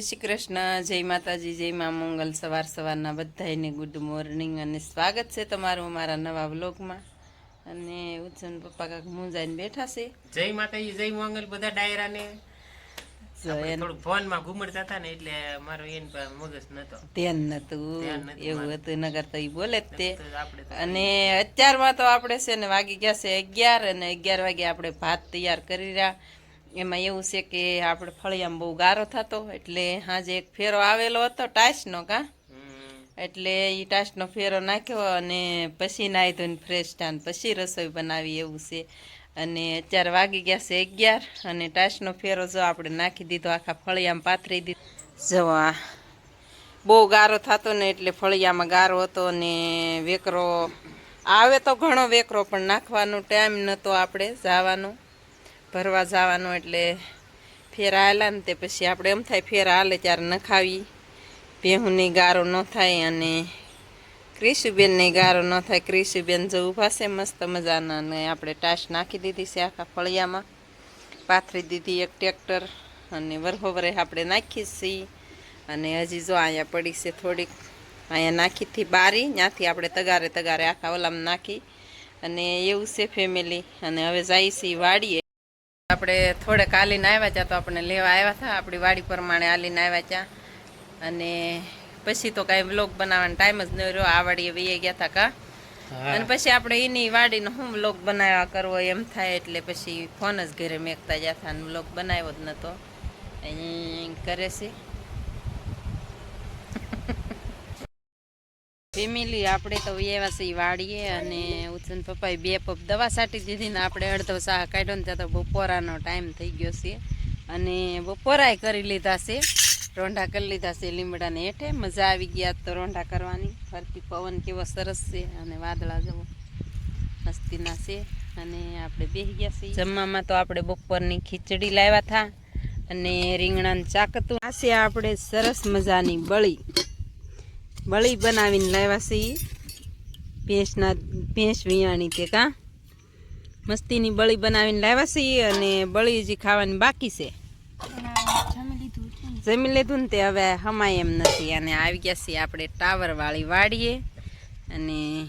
જય શ્રી કૃષ્ણ જય માતાજી જય મા મંગલ. સવાર સવારના બધાને ગુડ મોર્નિંગ અને સ્વાગત છે તમારું અમારા નવા બ્લોગમાં અને ઉત્સન પપ્પા કાક મુંજાઈને બેઠા છે. જય માતાજી જય મંગલ બધા ડાયરાને. ઘુમડતા હતા ને એટલે મારો એન મગજ નતો. ધ્યાન નતું. એવું હતું નગર તો બોલે જ તો અને અત્યારમાં તો આપણે છે ને વાગી ગયા છે અગિયાર અને અગિયાર વાગે આપણે ભાત તૈયાર કરી રહ્યા. એમાં એવું છે કે આપણે ફળિયામાં બહુ ગારો થતો એટલે હાજે એક ફેરો આવેલો હતો ટાઈસનો કા. એટલે એ ટાસનો ફેરો નાખ્યો અને પછી નાહી ધોઈને ફ્રેશ થાય પછી રસોઈ બનાવી એવું છે. અને અત્યારે વાગી ગયા છે અગિયાર અને ટાસનો ફેરો જો આપણે નાખી દીધો આખા ફળિયામાં પાથરી દીધો. જો આ બહુ ગારો થતો ને એટલે ફળિયામાં ગારો હતો ને વેકરો આવે તો ઘણો વેકરો પણ નાખવાનો ટાઈમ નહોતો આપણે જવાનો. ભરવા જવાનું એટલે ફેરા આવેલા ને તે પછી આપણે એમ થાય ફેરા હાલે ત્યારે નખાવી. ભેહુની ગારો ન થાય અને ક્રિશુબેનની ગારો ન થાય. ક્રિશુબેન જવું છે મસ્ત મજાના અને આપણે ટાશ નાખી દીધી છે આખા ફળિયામાં. પાથરી દીધી એક ટ્રેક્ટર અને વરહોવરે આપણે નાખી છીએ અને હજી જો અહીંયા પડી છે થોડીક. અહીંયા નાખીથી બારી, ત્યાંથી આપણે તગારે તગારે આખા ઓલામાં નાખી. અને એવું છે ફેમિલી અને હવે જાય છીએ વાડીએ. આપણે થોડેક હાલીને આવ્યા ચા તો આપણે લેવા આવ્યા હતા. આપણી વાડી પ્રમાણે હાલીને આવ્યા ચા અને પછી તો કાંઈ વ્લોગ બનાવવાનો ટાઈમ જ ન રહ્યો. આ વાડીએ વહી ગયા હતા કા. અને પછી આપણે એની વાડીનો હું વ્લોગ બનાવ્યા કરવો એમ થાય એટલે પછી ફોન જ ઘરે મેકતા જતા અને વ્લોગ બનાવ્યો જ નહોતો અહીં કરે છે. ફેમિલી, આપણે તો એવા વાળીએ અને ઉત્સન પપ્પાએ બે પપ દવા સાટી દીધી ને આપણે અડધો શાહ કાઢ્યો ને ત્યાં તો બપોરાનો ટાઈમ થઈ ગયો છે. અને બપોરાય કરી લીધા છે, રોંઢા કરી લીધા છે લીમડાને હેઠે. મજા આવી ગયા તો રોંઢા કરવાની. ફરતી પવન કેવો સરસ છે અને વાદળા જેવો મસ્તીના છે. અને આપણે બેસી ગયા છીએ. જમવામાં તો આપણે બપોરની ખીચડી લાવ્યા હતા અને રીંગણાનું ચાકતું. આ છે આપણે સરસ મજાની બળી. બળી બનાવીને લાવ્યા છીએ. ભેંસના, ભેંસ વિયાણી તે કાં. મસ્તીની બળી બનાવીને લાવ્યા છીએ અને બળી હજી ખાવાની બાકી છે. જમી લીધું ને તે હવે હમાય એમ નથી. અને આવી ગયા છીએ આપણે ટાવરવાળી વાડીએ. અને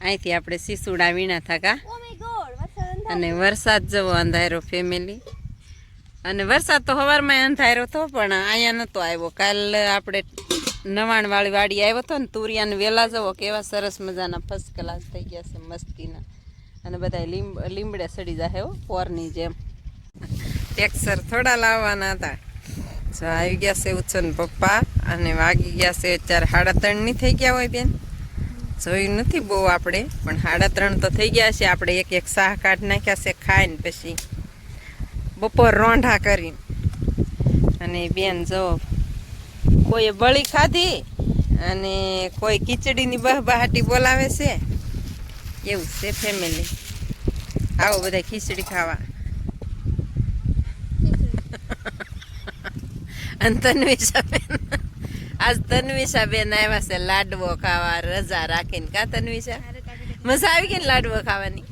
અહીંથી આપણે સીસુડા વીણા થાકા અને વરસાદ જવો અંધારો ફેમિલી અને વરસાદ તો સવારમાં અંધારો હતો પણ અહીંયા નહોતો આવ્યો. કાલ આપણે નવાણવાળી વાડી આવ્યો હતો ને તુરિયાને વેલા જવો કેવા સરસ મજાના ફર્સ્ટ ક્લાસ થઈ ગયા છે મસ્તીના. અને બધા લીંબ લીમડે સડી જાય હો, પોરની જેમ. ટેક્સર થોડા લાવવાના હતા. જો આવી ગયા છે ઉછન પપ્પા, અને વાગી ગયા છે અત્યારે સાડા ત્રણની થઈ ગયા હોય બેન. જોયું નથી બહુ આપણે, પણ સાડા ત્રણ તો થઈ ગયા છે. આપણે એક એક શાહ કાઢ નાખ્યા છે ખાઈને પછી બપોર રોંઢા કરીને. અને બેન જો કોઈએ બળી ખાધી અને કોઈ ખીચડીની બહબહાટી બોલાવે છે? એવું છે ફેમિલી આવો બધા ખીચડી ખાવા. અને તન્વિષાબેન આજ તન્વિષાબેન આવ્યા છે લાડવો ખાવા રજા રાખીને. કા તન્વિષા મજા આવી ગઈ ને લાડવો ખાવાની?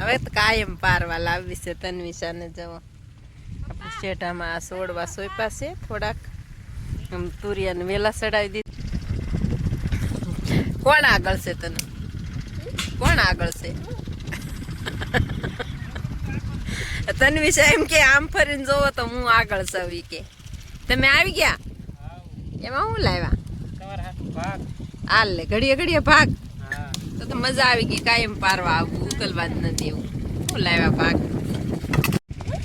હવે તો કાયમ પારવા લાવવી છે તન્વિષાને જવો. આપણે શેઠામાં આ સોડવા સોયપા છે થોડાક. આમ તુરિયાને વેલા ચડાવી દીધી. કોણ આગળ છે તને? કોણ આગળ છે? તન્વિષા એમ કે આમ ફરીને જોવો તો હું આગળ સવી કે. તમે આવી ગયા? એમાં હું લાવ્યા? હાલ લે, ઘડીએ ઘડીએ ભાગ. તો તો મજા આવી ગઈ, કાયમ પારવા આવું ઉકલવા જ નથી એવું હું લાવ્યા ભાગ.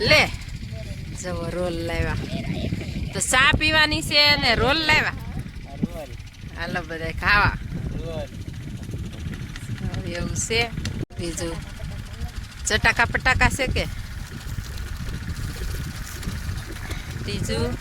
લે, જવો રોલ લાવ્યા. તો ચા પીવાની છે અને રોલ લાવ્યા. હાલો બધા ખાવા. એવું છે. બીજું ચટાકા પટાકા છે કે? બીજું.